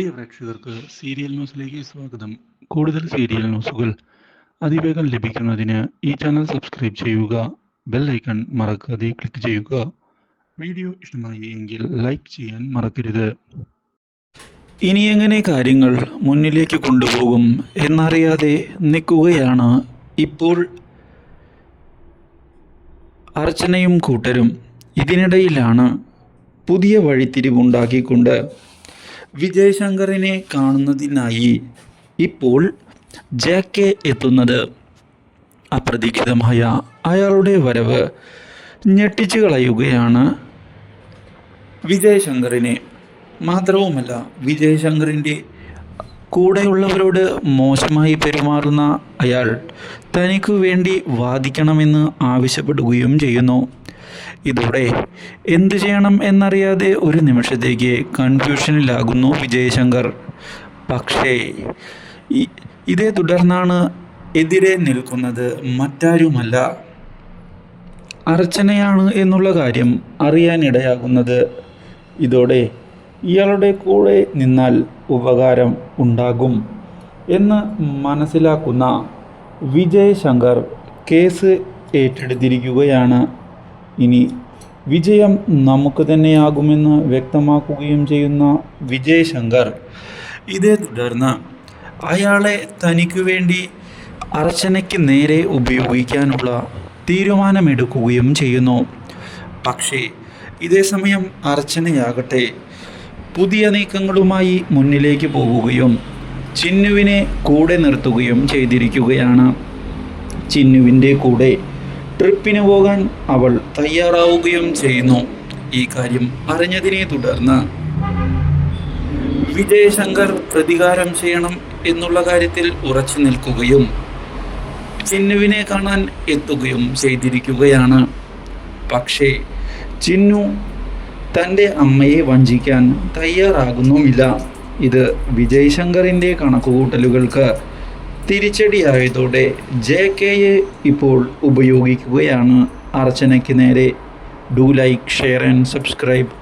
പ്രിയ പ്രേക്ഷകർക്ക് സീരിയൽ ന്യൂസിലേക്ക് സ്വാഗതം. കൂടുതൽ സീരിയൽ ന്യൂസുകൾ അതിവേഗം ലഭിക്കുന്നതിന് ഈ ചാനൽ സബ്സ്ക്രൈബ് ചെയ്യുക ബെൽ ഐക്കൺ മറക്കാതെ ക്ലിക്ക് ചെയ്യുക. വീഡിയോ ഇഷ്ടമായി എങ്കിൽ ലൈക്ക് ചെയ്യാൻ മറക്കരുത്. ഇനി എങ്ങനെ കാര്യങ്ങൾ മുന്നിലേക്ക് കൊണ്ടുപോകും എന്നറിയാതെ നിൽക്കുകയാണ് ഇപ്പോൾ അർച്ചനയും കൂട്ടരും. ഇതിനിടയിലാണ് പുതിയ വഴിത്തിരിവുണ്ടാക്കിക്കൊണ്ട് വിജയശങ്കറിനെ കാണുന്നതിനായി ഇപ്പോൾ ജെ കെ എത്തുന്നത് അപ്രതീക്ഷിതമായ അയാളുടെ വരവ് ഞെട്ടിച്ചു കളയുകയാണ് വിജയശങ്കറിനെ. മാത്രവുമല്ല വിജയശങ്കറിന്റെ കൂടെയുള്ളവരോട് മോശമായി പെരുമാറുന്ന അയാൾ തനിക്കു വേണ്ടി വാദിക്കണമെന്ന് ആവശ്യപ്പെടുകയും ചെയ്യുന്നു. ഇതോടെ എന്തു ചെയ്യണം എന്നറിയാതെ ഒരു നിമിഷത്തേക്ക് കൺഫ്യൂഷനിലാകുന്നു വിജയശങ്കർ. പക്ഷേ ഇതേ തുടർന്നാണ് എതിരെ നിൽക്കുന്നത് മറ്റാരുമല്ല. അർച്ചനയാണ് എന്നുള്ള കാര്യം അറിയാനിടയാകുന്നത്. ഇതോടെ ഇയാളുടെ കൂടെ നിന്നാൽ ഉപകാരം ഉണ്ടാകും എന്ന് മനസ്സിലാക്കുന്ന വിജയശങ്കർ കേസ് ഏറ്റെടുത്തിരിക്കുകയാണ്. ഇനി വിജയം നമുക്ക് തന്നെയാകുമെന്ന് വ്യക്തമാക്കുകയും ചെയ്യുന്ന വിജയശങ്കർ. ഇതേ തുടർന്ന് അയാളെ തനിക്ക് വേണ്ടി അർച്ചനയ്ക്ക് നേരെ ഉപയോഗിക്കാനുള്ള തീരുമാനമെടുക്കുകയും ചെയ്യുന്നു. പക്ഷേ ഇതേ സമയം അർച്ചനയാകട്ടെ പുതിയ നീക്കങ്ങളുമായി മുന്നിലേക്ക് പോവുകയും ചിന്നുവിനെ കൂടെ നിർത്തുകയും ചെയ്തിരിക്കുകയാണ്. ചിന്നുവിന്റെ കൂടെ ട്രിപ്പിന് പോകാൻ അവൾ തയ്യാറാവുകയും ചെയ്യുന്നു. ഈ കാര്യം അറിഞ്ഞതിനെ തുടർന്ന് വിജയശങ്കർ പ്രതികാരം ചെയ്യണം എന്നുള്ള കാര്യത്തിൽ ഉറച്ചു നിൽക്കുകയും ചിന്നുവിനെ കാണാൻ എത്തുകയും ചെയ്തിരിക്കുകയാണ്. പക്ഷേ ചിന്നു തന്റെ അമ്മയെ വഞ്ചിക്കാൻ തയ്യാറാകുന്നുമില്ല. ഇത് വിജയശങ്കറിന്റെ കണക്കുകൂട്ടലുകൾക്ക് തിരിച്ചടിയായതോടെ ജെ കെയെ ഇപ്പോൾ ഉപയോഗിക്കുകയാണ്. അർച്ചനയ്ക്ക് നേരെ do like share and subscribe.